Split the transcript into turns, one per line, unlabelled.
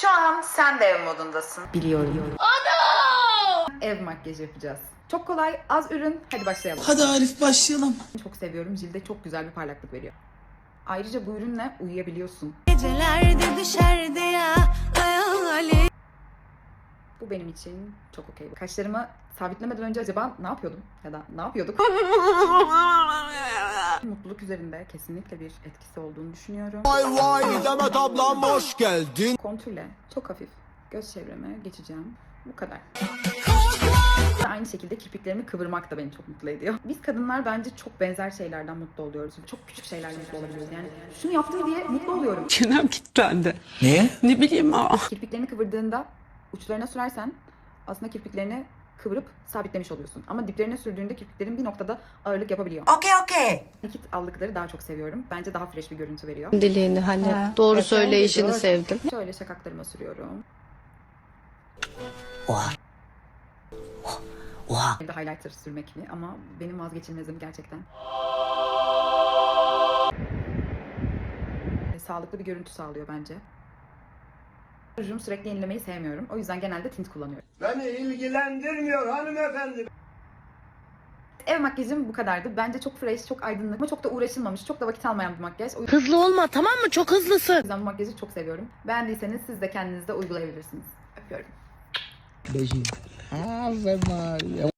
Şu an sen de ev modundasın. Biliyorum. Ana! Ev makyajı yapacağız. Çok kolay, az ürün. Hadi başlayalım.
Hadi Arif başlayalım.
Çok seviyorum. Cilde çok güzel bir parlaklık veriyor. Ayrıca bu ürünle uyuyabiliyorsun.
Gecelerde düşerdi ya hayali
Bu benim için çok okey. Kaşlarımı sabitlemeden önce acaba ne yapıyordum? Ya da ne yapıyorduk? Mutluluk üzerinde kesinlikle bir etkisi olduğunu düşünüyorum.
Vay vay Demet ablam hoş geldin.
Kontürle çok hafif göz çevreme geçeceğim. Bu kadar. Aynı şekilde kirpiklerimi kıvırmak da beni çok mutlu ediyor. Biz kadınlar bence çok benzer şeylerden mutlu oluyoruz. Çok küçük şeylerle mutlu olabiliyoruz. Yani şunu yaptım diye mutlu oluyorum.
Çenem kilitlendi.
Niye?
Ne bileyim aa.
Kirpiklerini kıvırdığında uçlarına sürersen aslında kirpiklerini kıvırıp sabitlemiş oluyorsun. Ama diplerine sürdüğünde kirpiklerin bir noktada ağırlık yapabiliyor.
Okey okey
Nakit aldıkları daha çok seviyorum. Bence daha fresh bir görüntü veriyor.
diliğini hani doğru söyleyişini sevdim.
Şöyle şakaklarıma sürüyorum.
Oha. Oha.
Evde highlighter sürmek mi? Ama benim vazgeçilmezim gerçekten. Sağlıklı bir görüntü sağlıyor bence. Rujumu sürekli yenilemeyi sevmiyorum. O yüzden genelde tint kullanıyorum.
Beni ilgilendirmiyor hanımefendi.
Ev makyajım bu kadardı. Bence çok fresh, çok aydınlık ama çok da uğraşılmamış, çok da vakit almayan bir makyaj. O
Hızlı olma tamam mı? Çok hızlısın.
yüzden bu makyajı çok seviyorum. Beğendiyseniz siz de kendinizde uygulayabilirsiniz. Öpüyorum.
Beijinho. Ave Maria.